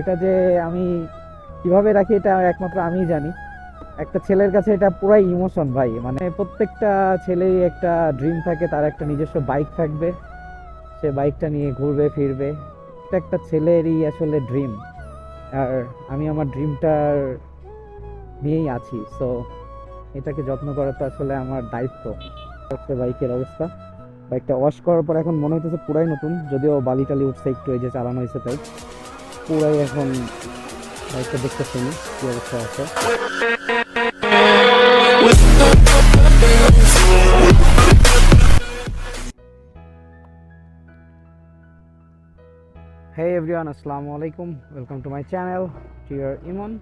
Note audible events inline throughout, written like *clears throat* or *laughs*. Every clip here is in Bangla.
এটা যে আমি কীভাবে রাখি এটা একমাত্র আমিই জানি। একটা ছেলের কাছে এটা পুরাই ইমোশন ভাই মানে প্রত্যেকটা ছেলেই একটা ড্রিম থাকে, তার একটা নিজস্ব বাইক থাকবে। সে বাইকটা নিয়ে ঘুরবে, ফিরবে। এটা একটা ছেলেরই আসলে ড্রিম আর আমি আমার ড্রিমটার নিয়েই আছি সো এটাকে যত্ন করা তো আসলে আমার দায়িত্ব। হচ্ছে বাইকের অবস্থা। বাইকটা ওয়াশ করার পর এখন মনে হইতেছে পুরাই নতুন, যদিও বালি টালি উঠছে একটু, এই যে চালানো হয়েছে তাই। পুরাই এখন হয়তো দেখতেছেন কি অবস্থা আছে। হে এভরিওয়ান আসসালামু আলাইকুম ওয়েলকাম টু মাই চ্যানেল টিওর ইমন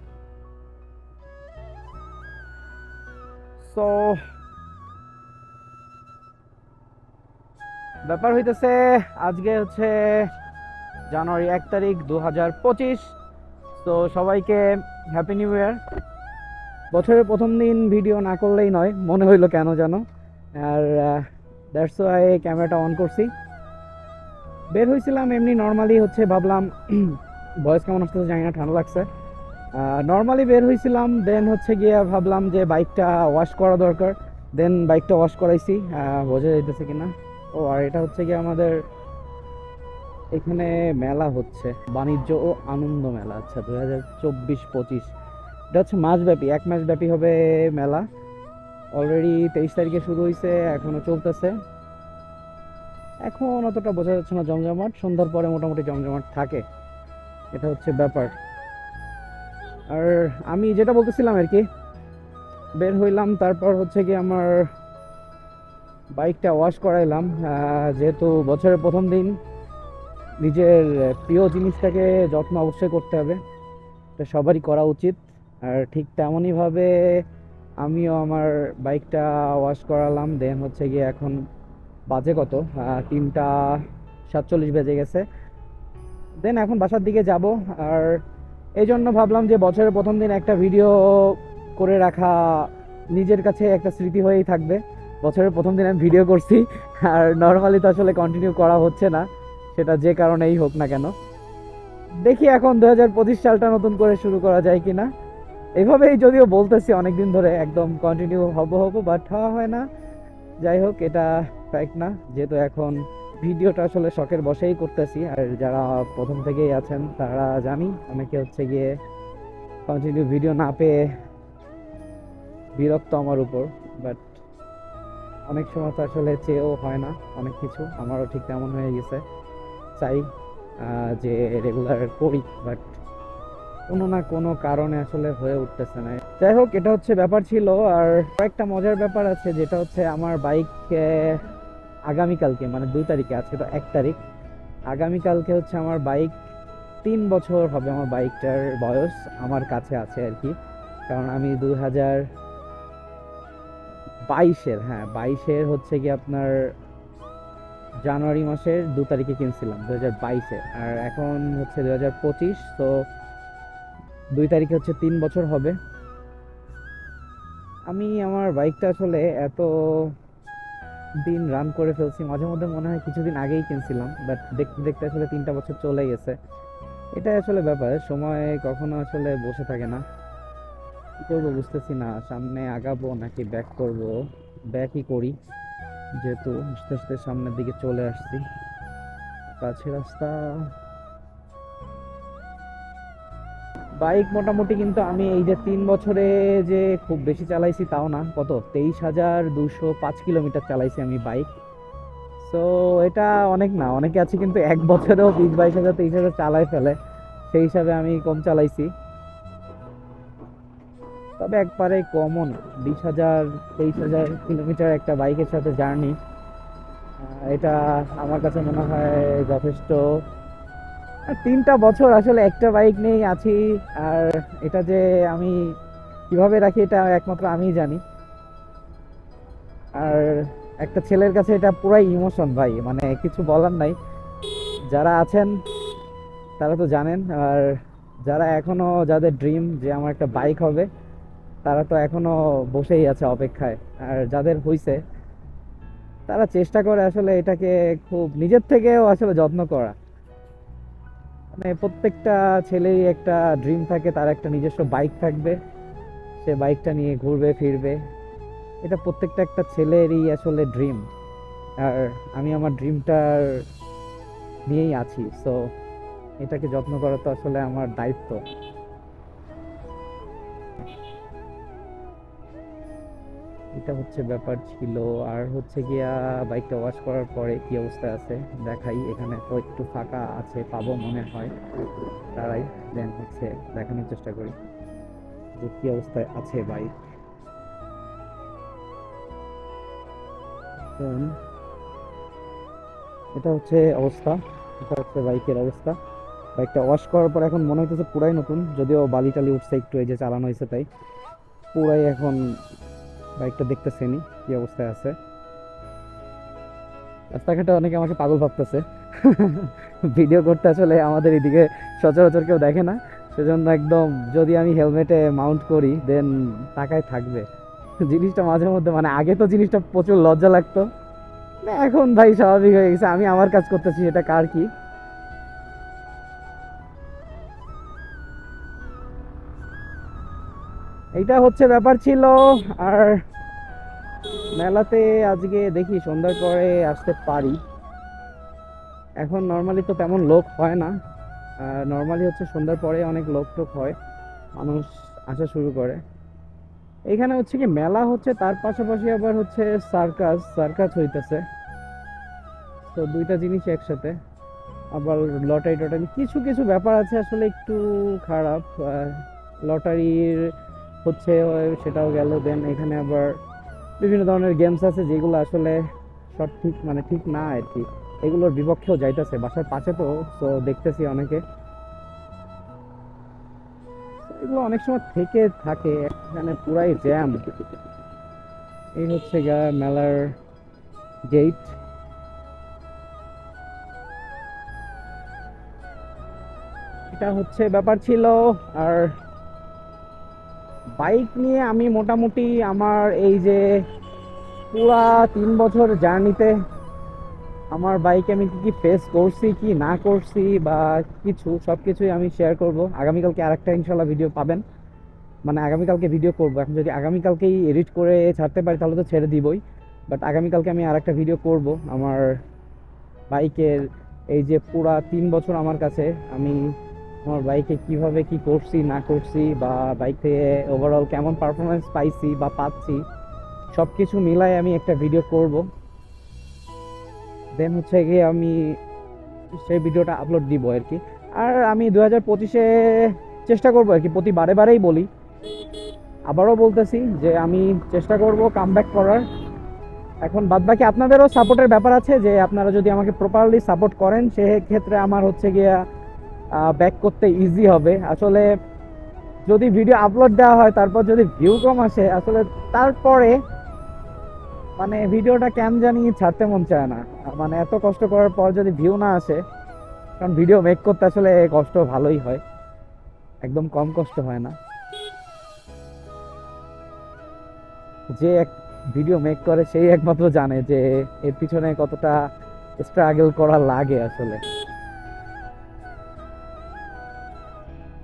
সো ব্যাপার হইতেছে, আজকে হচ্ছে জানুয়ারি এক তারিখ দু হাজার পঁচিশ। তো সবাইকে হ্যাপি নিউ ইয়ার বছরের প্রথম দিন ভিডিও না করলেই নয়, মনে হইল কেন জানো? আর দ্যাটস ওয়াই ক্যামেরাটা অন করছি। বের হয়েছিলাম এমনি নর্মালি হচ্ছে ভাবলাম *clears throat* ভয়েস কেমন আসতেছে জানি না, ঠান্ডা লাগছে। নর্মালি বের হয়েছিলাম দেন হচ্ছে গিয়ে ভাবলাম যে বাইকটা ওয়াশ করা দরকার। দেন বাইকটা ওয়াশ করাইছি। বোঝা যাইতেছে কিনা। ও, আর এটা হচ্ছে গিয়ে আমাদের এখানে মেলা হচ্ছে, বাণিজ্য ও আনন্দ মেলা আচ্ছা দু হাজার চব্বিশ পঁচিশ। এটা হচ্ছে মাসব্যাপী, এক মাস ব্যাপী হবে মেলা। অলরেডি তেইশ তারিখে শুরু হয়েছে এখনও চলতেছে। এখন অতটা বোঝা যাচ্ছে না জমজমাট, সন্ধ্যার পরে মোটামুটি জমজমাট থাকে। এটা হচ্ছে ব্যাপার। আর আমি যেটা বলতেছিলাম আর কি, বের হইলাম, তারপর হচ্ছে কি আমার বাইকটা ওয়াশ করাইলাম। যেহেতু বছরের প্রথম দিন নিজের প্রিয় জিনিসটাকে যত্ন অবশ্যই করতে হবে। এটা সবারই করা উচিত। আর ঠিক তেমনইভাবে আমিও আমার বাইকটা ওয়াশ করালাম। দেন হচ্ছে গিয়ে এখন বাজে কত? তিনটা সাতচল্লিশ বেজে গেছে। দেন এখন বাসার দিকে যাব। আর এই জন্য ভাবলাম যে বছরের প্রথম দিন একটা ভিডিও করে রাখা নিজের কাছে একটা স্মৃতি হয়েই থাকবে। বছরের প্রথম দিন আমি ভিডিও করছি। আর নর্মালি তো আসলে কন্টিনিউ করা হচ্ছে না। সেটা যে কারণেই হোক না কেন। দেখি এখন দু পঁচিশ সালটা নতুন করে শুরু করা যায় কি না এভাবেই যদিও বলতেছি, অনেকদিন ধরে একদম কন্টিনিউ হব হব বাট হওয়া হয় না। যাই হোক, এটা ফ্যাক্ট না। যেহেতু এখন ভিডিওটা আসলে শখের বসেই করতেছি, আর যারা প্রথম থেকেই আছেন, তারা জানি, অনেকে হচ্ছে গিয়ে কন্টিনিউ ভিডিও না পেয়ে বিরক্ত আমার উপর বাট অনেক সময় তো আসলে চেয়েও হয় না, অনেক কিছু। আমারও ঠিক তেমন হয়ে গেছে। চাই যে রেগুলার করি বাট কোনো না কোনো কারণে আসলে হয়ে উঠতেছে না। যাই হোক, এটা হচ্ছে ব্যাপার ছিল, আর কয়েকটা মজার ব্যাপার আছে, যেটা হচ্ছে আমার বাইক আগামীকালকে মানে দুই তারিখে, আজকে তো এক তারিখ, আগামীকালকে হচ্ছে আমার বাইক তিন বছর হবে আমার বাইকটার বয়স, আমার কাছে আছে আর কি। কারণ আমি দুই হাজার বাইশের হ্যাঁ বাইশের হচ্ছে কি আপনার জানুয়ারি মাসের দু তারিখে কিনছিলাম দু হাজার বাইশে। আর এখন হচ্ছে দু হাজার পঁচিশ, তো দুই তারিখে হচ্ছে তিন বছর হবে। আমি আমার বাইকটা আসলে এত দিন রান করে ফেলছি, মাঝে মধ্যে মনে হয় কিছুদিন আগেই কিনছিলাম বাট দেখতে দেখতে আসলে তিনটা বছর চলে গেছে। এটাই আসলে ব্যাপার, সময় কখনো আসলে বসে থাকে না। কি করব বুঝতেছি না, সামনে আগাবো নাকি ব্যাক করব? ব্যাকই করি। যেহেতু আস্তে আস্তে সামনের দিকে চলে আসছি। কাছে রাস্তা। বাইক মোটামুটি কিন্তু আমি এই যে তিন বছরে যে খুব বেশি চালাইছি তাও না, কত? তেইশ হাজার দুশো পাঁচ কিলোমিটার চালাইছি আমি বাইক। সো এটা অনেক না, অনেকে আছে কিন্তু এক বছরেও বিশ বাইশ হাজার, তেইশ হাজার চালাই ফেলে। সেই হিসাবে আমি কম চালাইছি। তবে একবারে কমন বিশ হাজার, তেইশ হাজার কিলোমিটার একটা বাইকের সাথে জার্নি এটা আমার কাছে মনে হয় যথেষ্ট। তিনটা বছর আসলে একটা বাইক নিয়েই আছি। আর এটা যে আমি কীভাবে রাখি এটা একমাত্র আমিই জানি। আর একটা ছেলের কাছে এটা পুরাই ইমোশন ভাই মানে কিছু বলার নাই। যারা আছেন, তারা তো জানেন। আর যারা এখনও যাদের ড্রিম যে আমার একটা বাইক হবে তারা তো এখনও বসেই আছে অপেক্ষায়। আর যাদের হইছে, তারা চেষ্টা করে আসলে এটাকে খুব নিজের থেকেও আসলে যত্ন করা। মানে প্রত্যেকটা ছেলেই একটা ড্রিম থাকে, তার একটা নিজস্ব বাইক থাকবে। সে বাইকটা নিয়ে ঘুরবে, ফিরবে। এটা প্রত্যেকটা একটা ছেলেরই আসলে ড্রিম আর আমি আমার ড্রিমটার নিয়েই আছি। সো এটাকে যত্ন করা তো আসলে আমার দায়িত্ব। এটা হচ্ছে ব্যাপার ছিল। আর হচ্ছে গিয়া বাইকটা ওয়াশ করার পরে কি অবস্থা আছে? দেখাই। এখানে তো একটু ফাঁকা আছে, পাবো মনে হয়। তারাই দেন হচ্ছে দেখানোর চেষ্টা করি যে কি অবস্থায় আছে বাইক এটা হচ্ছে অবস্থা। এটা হচ্ছে বাইকের অবস্থা। বাইকটা ওয়াশ করার পর এখন মনে হইতেছে পুরাই নতুন, যদিও বালি টালি উঠছে একটু, এই যে চালানো হয়েছে তাই। পুরাই এখন বাইকটা দেখতেছেনি কি অবস্থায় আছে। রাস্তাঘাটে অনেকে আমাকে পাগল ভাবতেছে। *laughs* ভিডিও করতে আসলে আমাদের এদিকে সচরাচর কেউ দেখে না। সেজন্য একদম যদি আমি হেলমেটে মাউন্ট করি, দেন টাকায় থাকবে। জিনিসটা মাঝে মধ্যে মানে আগে তো জিনিসটা প্রচুর লজ্জা লাগতো। এখন ভাই স্বাভাবিক হয়ে গেছে, আমি আমার কাজ করতেছি এটা কার কি? এইটা হচ্ছে ব্যাপার ছিল। আর মেলাতে আজকে দেখি সন্ধ্যার পরে আসতে পারি। এখন নর্মালি তো তেমন লোক হয় না। নর্মালি হচ্ছে সন্ধ্যার পরে অনেক লোক টোক হয়, মানুষ আসা শুরু করে। এখানে হচ্ছে কি মেলা হচ্ছে, তার পাশাপাশি আবার হচ্ছে সার্কাস সার্কাস হইতেছে। তো দুইটা জিনিস একসাথে। আবার লটারি টটারি কিছু কিছু ব্যাপার আছে আসলে একটু খারাপ। লটারির হচ্ছে সেটাও গেল। দেন এখানে আবার বিভিন্ন ধরনের গেমস আছে যেগুলো আসলে সঠিক মানে ঠিক না আর কি। এগুলোর বিপক্ষেও যাইতেছে, বাসার পাশে তো তো দেখতেছি অনেকে। এগুলো অনেক সময় থেকে থাকে, এখানে পুরাই জ্যাম এই হচ্ছে মেলার গেট এটা হচ্ছে ব্যাপার ছিল, আর বাইক নিয়ে আমি মোটামুটি আমার এই যে পুরা তিন বছর জার্নিতে আমার বাইকে আমি কি কি ফেস করছি, কি না করছি বা কিছু সব কিছুই আমি শেয়ার করব। আগামীকালকে আরেকটা ইনশাল্লাহ ভিডিও পাবেন। মানে আগামীকালকে ভিডিও করব। এখন যদি আগামীকালকেই এডিট করে ছাড়তে পারি, তাহলে তো ছেড়ে দিবই। বাট আগামীকালকে আমি আরেকটা ভিডিও করব আমার বাইকের এই যে পুরা তিন বছর আমার কাছে আমি আমার বাইকে কীভাবে কি করছি, না করছি, বা বাইক থেকে ওভারঅল কেমন পারফরমেন্স পাইছি বা পাচ্ছি সব কিছু মিলাই আমি একটা ভিডিও করব। দেন হচ্ছে গিয়ে আমি সেই ভিডিওটা আপলোড দিব আর কি। আর আমি দু হাজার পঁচিশে চেষ্টা করব আর কি, প্রতি বারে বারেই বলি। আবারও বলতেছি যে আমি চেষ্টা করব কাম করার। এখন বাদবাকি আপনাদেরও সাপোর্টের ব্যাপার আছে যে আপনারা যদি আমাকে প্রপারলি সাপোর্ট করেন, সেক্ষেত্রে আমার হচ্ছে গিয়া ব্যাক করতে ইজি হবে। আসলে যদি ভিডিও আপলোড দেওয়া হয়, তারপর যদি ভিউ কম আসে, আসলে তারপরে মানে ভিডিওটা কেন জানি ছাড়তে মন চায় না। মানে এত কষ্ট করার পর যদি ভিউ না আসে, কারণ ভিডিও মেক করতে আসলে কষ্ট ভালোই হয়। একদম কম কষ্ট হয় না। যে এক ভিডিও মেক করে, সেই একমাত্র জানে যে এর পিছনে কতটা স্ট্রাগল করা লাগে আসলে।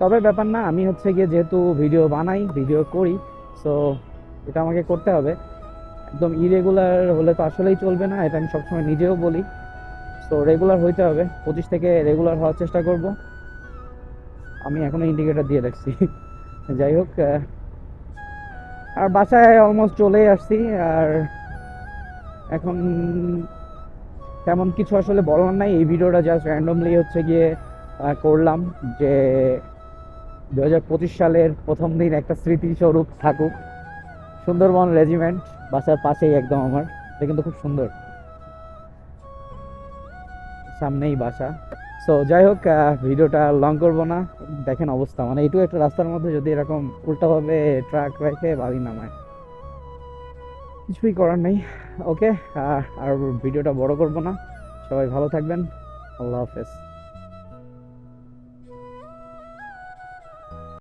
তবে ব্যাপার না, আমি হচ্ছে গিয়ে যেহেতু ভিডিও বানাই ভিডিও করি সো এটা আমাকে করতে হবে। একদম ইরেগুলার হলে তো আসলেই চলবে না, এটা আমি সবসময় নিজেও বলি। সো রেগুলার হইতে হবে, পঁচিশ থেকে রেগুলার হওয়ার চেষ্টা করব। আমি এখনও ইন্ডিকেটার দিয়ে রাখছি। *laughs* যাই হোক আর বাসায় অলমোস্ট চলেই আসছি, আর এখন তেমন কিছু আসলে বলার নাই। এই ভিডিওটা জাস্ট র্যান্ডমলি হচ্ছে গিয়ে করলাম যে দু সালের প্রথম দিন একটা স্মৃতিস্বরূপ থাকুক। সুন্দরবন রেজিমেন্ট, বাসার পাশেই একদম আমার। এটা কিন্তু খুব সুন্দর। সামনেই বাসা। সো যাই হোক ভিডিওটা লং করব না। দেখেন অবস্থা। মানে এইটুকু একটা রাস্তার মধ্যে যদি এরকম উল্টাভাবে ট্রাক রেখে বাড়ি নামায়। কিছুই করার নেই। ওকে আর ভিডিওটা বড় করব না। সবাই ভালো থাকবেন। আল্লাহ হাফেজ।